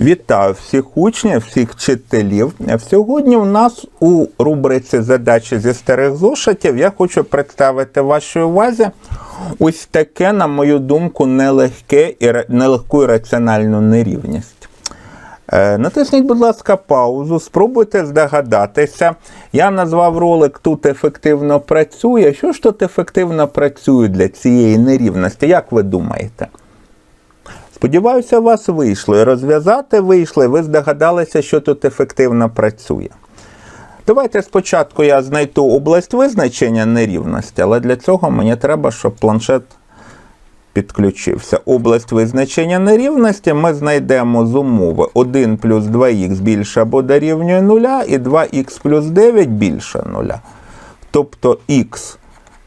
Вітаю всіх учнів, всіх вчителів. Сьогодні у нас у рубриці Задачі зі старих зошитів я хочу представити вашій увазі ось таке, на мою думку, нелегке і нелегку і раціональну нерівність. Е, Натисніть, будь ласка, паузу, спробуйте здогадатися. Я назвав ролик Тут ефективно працює. Що ж тут ефективно працює для цієї нерівності? Як ви думаєте? Сподіваюся, у вас вийшло. Розв'язати вийшло, ви здогадалися, що тут ефективно працює. Давайте спочатку я знайду область визначення нерівності, але для цього мені треба, щоб планшет підключився. Область визначення нерівності ми знайдемо з умови 1 плюс 2х більше або дорівнює 0, і 2х плюс 9 більше 0. Тобто х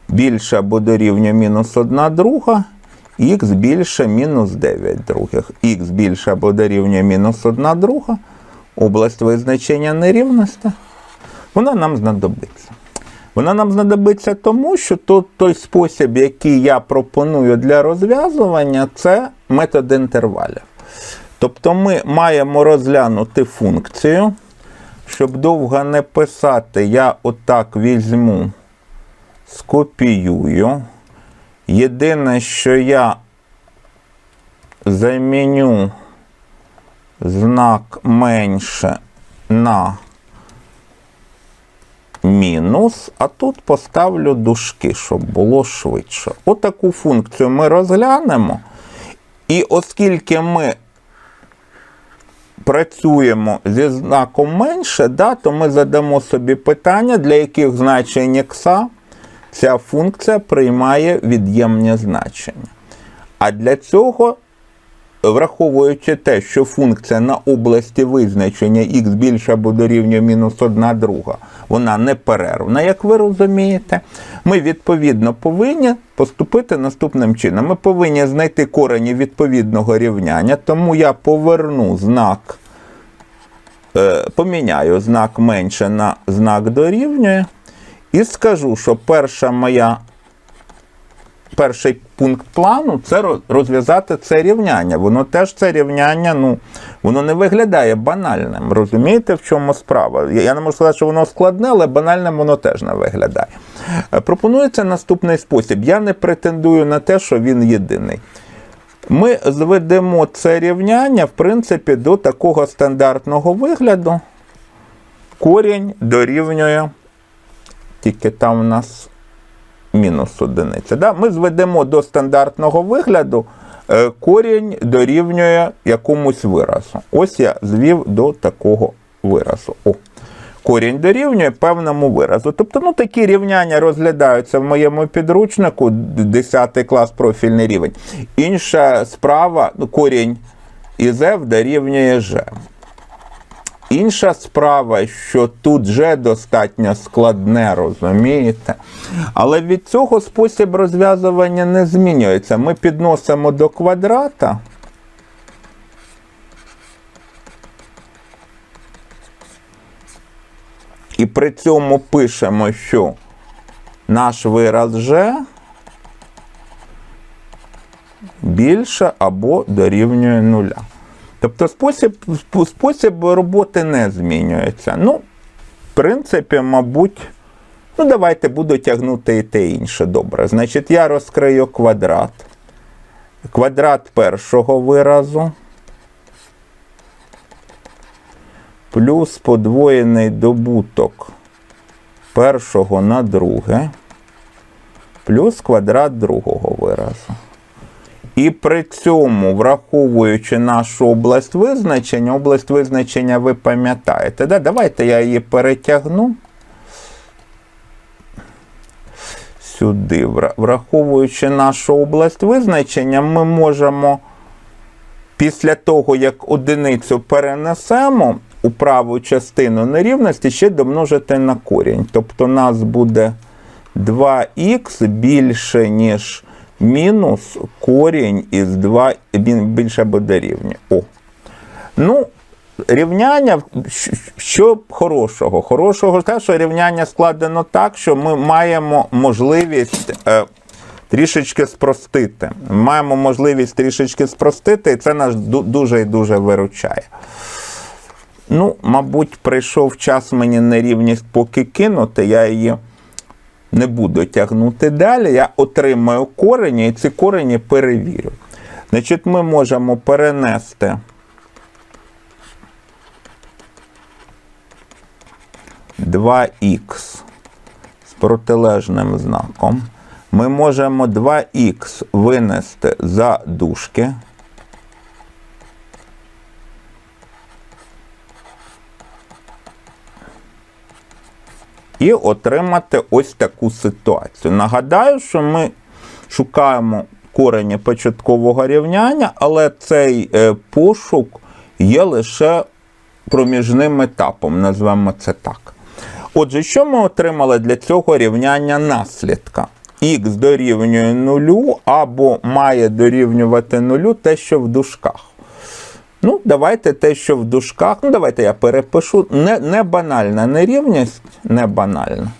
більше або дорівнює мінус 1 друга, х більше мінус 9 других. х більше або дорівнює мінус 1 друга. Область визначення нерівності. Вона нам знадобиться. Вона нам знадобиться тому, що тут той спосіб, який я пропоную для розв'язування, це метод інтервалів. Тобто ми маємо розглянути функцію. Щоб довго не писати, я отак візьму, скопіюю. Єдине, що я заміню знак менше на мінус, а тут поставлю дужки, щоб було швидше. Отаку функцію ми розглянемо. І оскільки ми працюємо зі знаком менше, да, то ми задамо собі питання, для яких значень ікса ця функція приймає від'ємні значення. А для цього, враховуючи те, що функція на області визначення х більше або дорівнює мінус 1 друга, вона неперервна, як ви розумієте, ми відповідно повинні поступити наступним чином. Ми повинні знайти корені відповідного рівняння, тому я поверну знак, е, поміняю знак менше на знак дорівнює. І скажу, що перша моя, перший пункт плану це розв'язати це рівняння. Воно теж це рівняння, ну, воно не виглядає банальним. Розумієте, в чому справа? Я не можу сказати, що воно складне, але банальним воно теж не виглядає. Е, Пропонується наступний спосіб. Я не претендую на те, що він єдиний. Ми зведемо це рівняння, в принципі, до такого стандартного вигляду. Корінь дорівнює тільки там у нас мінус одиниця. Да? Ми зведемо до стандартного вигляду, е, корінь дорівнює якомусь виразу. Ось я звів до такого виразу. О. Корінь дорівнює певному виразу. Тобто, ну, такі рівняння розглядаються в моєму підручнику, 10 клас профільний рівень. Інша справа, ну, корінь із f дорівнює g. Інша справа, що тут вже достатньо складне, розумієте? Але від цього спосіб розв'язування не змінюється. Ми підносимо до квадрата. І при цьому пишемо, що наш вираз G більше або дорівнює нуля. Тобто спосіб, спосіб роботи не змінюється. Ну, в принципі, мабуть, ну давайте буду тягнути і те інше. Добре. Значить, я розкрию квадрат. Квадрат першого виразу. Плюс подвоєний добуток першого на друге. Плюс квадрат другого виразу. І при цьому, враховуючи нашу область визначення, область визначення ви пам'ятаєте. Да? Давайте я її перетягну сюди. Враховуючи нашу область визначення, ми можемо після того, як одиницю перенесемо у праву частину нерівності, ще домножити на корінь. Тобто у нас буде 2х більше, ніж мінус корінь із 2 бі- більше або дорівнює. О. Ну, рівняння, що хорошого? Хорошого те, що рівняння складено так, що ми маємо можливість е, трішечки спростити. Маємо можливість трішечки спростити, і це нас дуже і дуже виручає. Ну, мабуть, прийшов час мені нерівність поки кинути, я її не буду тягнути далі. Я отримаю корені і ці корені перевірю. Значить, ми можемо перенести два х з протилежним знаком. Ми можемо 2х винести за дужки. І отримати ось таку ситуацію. Нагадаю, що ми шукаємо корені початкового рівняння, але цей е, пошук є лише проміжним етапом, назвемо це так. Отже, що ми отримали для цього рівняння наслідка? Х дорівнює нулю або має дорівнювати нулю те, що в дужках. Ну, давайте те, що в дужках. Ну, давайте я перепишу. Не, не банальна нерівність, не банальна.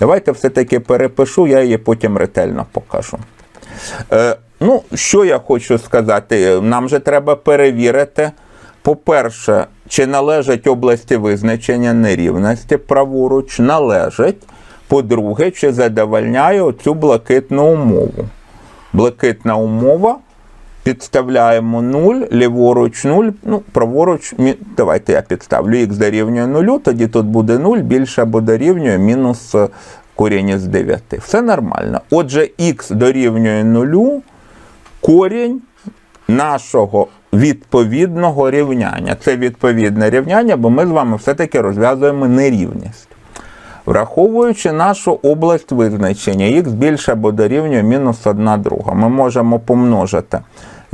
Давайте все-таки перепишу, я її потім ретельно покажу. Е, ну, що я хочу сказати? Нам же треба перевірити. По-перше, чи належать області визначення нерівності праворуч, належать. По-друге, чи задовольняє цю блакитну умову. Блакитна умова підставляємо 0, ліворуч 0, ну, праворуч, давайте я підставлю х дорівнює 0, тоді тут буде 0, більше або дорівнює мінус е, корінь із 9. Все нормально. Отже, х дорівнює 0, корінь нашого відповідного рівняння. Це відповідне рівняння, бо ми з вами все-таки розв'язуємо нерівність. Враховуючи нашу область визначення, х більше або дорівнює мінус 1 друга, ми можемо помножити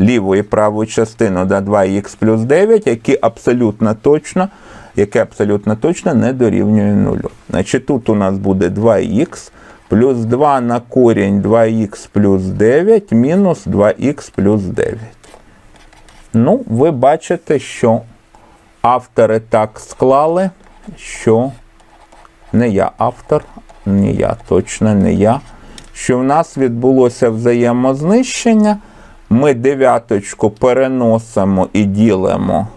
ліву і праву частину до 2х плюс 9, які абсолютно точно, яке абсолютно точно не дорівнює 0. Значить, тут у нас буде 2х плюс 2 на корінь 2х плюс 9 мінус 2х плюс 9. Ну, ви бачите, що автори так склали, що не я автор, не я, точно не я. Що в нас відбулося взаємознищення. Ми дев'яточку переносимо і ділимо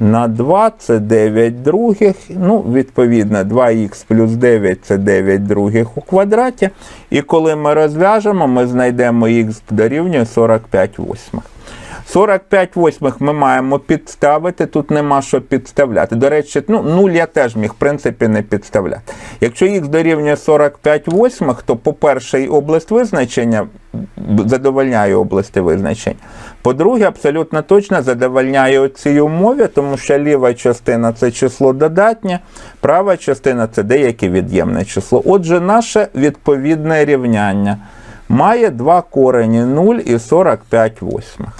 на 2, це 9 других. Ну, відповідно, 2х плюс 9 це 9 других у квадраті. І коли ми розв'яжемо, ми знайдемо х дорівнює 45 восьмих. 45 восьмих ми маємо підставити, тут нема що підставляти. До речі, ну, 0 я теж міг, в принципі, не підставляти. Якщо х дорівнює 45 восьмих, то, по-перше, і область визначення задовольняє області визначення. По-друге, абсолютно точно задовольняє цій умові, тому що ліва частина це число додатнє, права частина це деяке від'ємне число. Отже, наше відповідне рівняння має два корені 0 і 45 восьмих.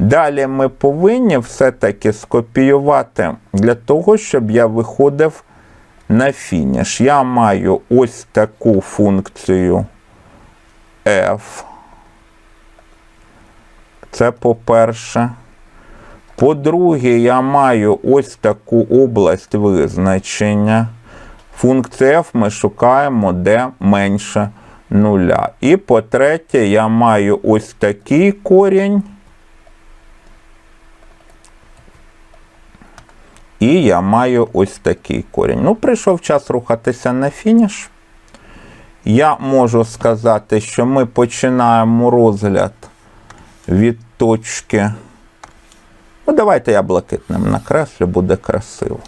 Далі ми повинні все-таки скопіювати для того, щоб я виходив на фініш. Я маю ось таку функцію f. Це по-перше. По-друге, я маю ось таку область визначення. Функція f ми шукаємо де менше нуля. І по-третє, я маю ось такий корінь. І я маю ось такий корінь. Ну, прийшов час рухатися на фініш. Я можу сказати, що ми починаємо розгляд від точки. Ну, давайте я блакитним накреслю, буде красиво.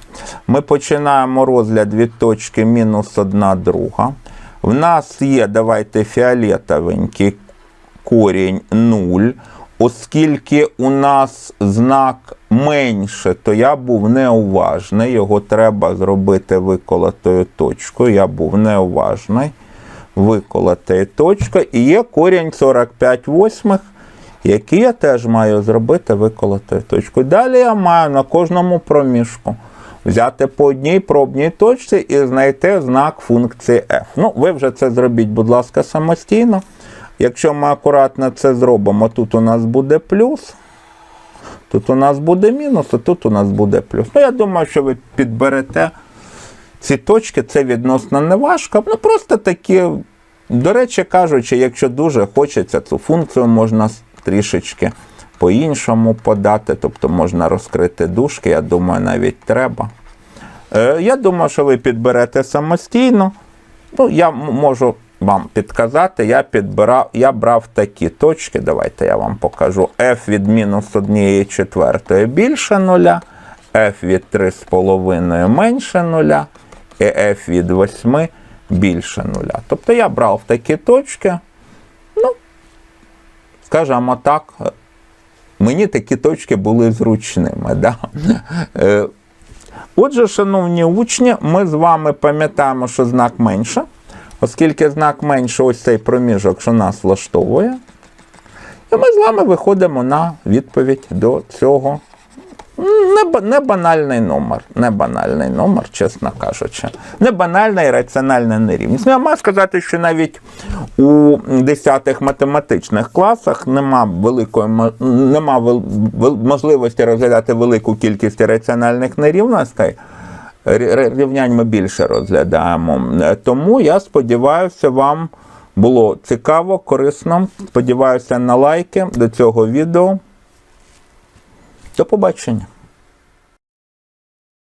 Ми починаємо розгляд від точки мінус 1 друга. В нас є, давайте фіолетовенький корінь 0. Оскільки у нас знак менше, то я був неуважний. Його треба зробити виколотою точкою. Я був неуважний. Виколотою точкою. І є корінь 45 восьмих, який я теж маю зробити виколотою точкою. Далі я маю на кожному проміжку взяти по одній пробній точці і знайти знак функції f. Ну, ви вже це зробіть, будь ласка, самостійно. Якщо ми акуратно це зробимо, тут у нас буде плюс, тут у нас буде мінус, а тут у нас буде плюс. Ну, я думаю, що ви підберете ці точки це відносно не важко. Ну просто такі, до речі, кажучи, якщо дуже хочеться, цю функцію можна трішечки по-іншому подати, тобто можна розкрити дужки, я думаю, навіть треба. Е, Я думаю, що ви підберете самостійно. Ну, я можу вам підказати, я підбирав, я брав такі точки. Давайте я вам покажу. F від мінус 1 четвертої більше нуля, F від 3,5 менше нуля, і F від 8 більше нуля. Тобто я брав такі точки. Ну, скажімо так, мені такі точки були зручними. Да? Е, Отже, шановні учні, ми з вами пам'ятаємо, що знак менше, оскільки знак менше, ось цей проміжок, що нас влаштовує. І ми з вами виходимо на відповідь до цього. Не, банальний номер, не банальний номер, чесно кажучи. Не банальна і раціональна нерівність. Ну, Я маю сказати, що навіть у 10-х математичних класах нема великої нема можливості розглядати велику кількість раціональних нерівностей. Рі- Рівнянь ми більше розглядаємо. Тому я сподіваюся, вам було цікаво, корисно. Сподіваюся на лайки до цього відео. До побачення.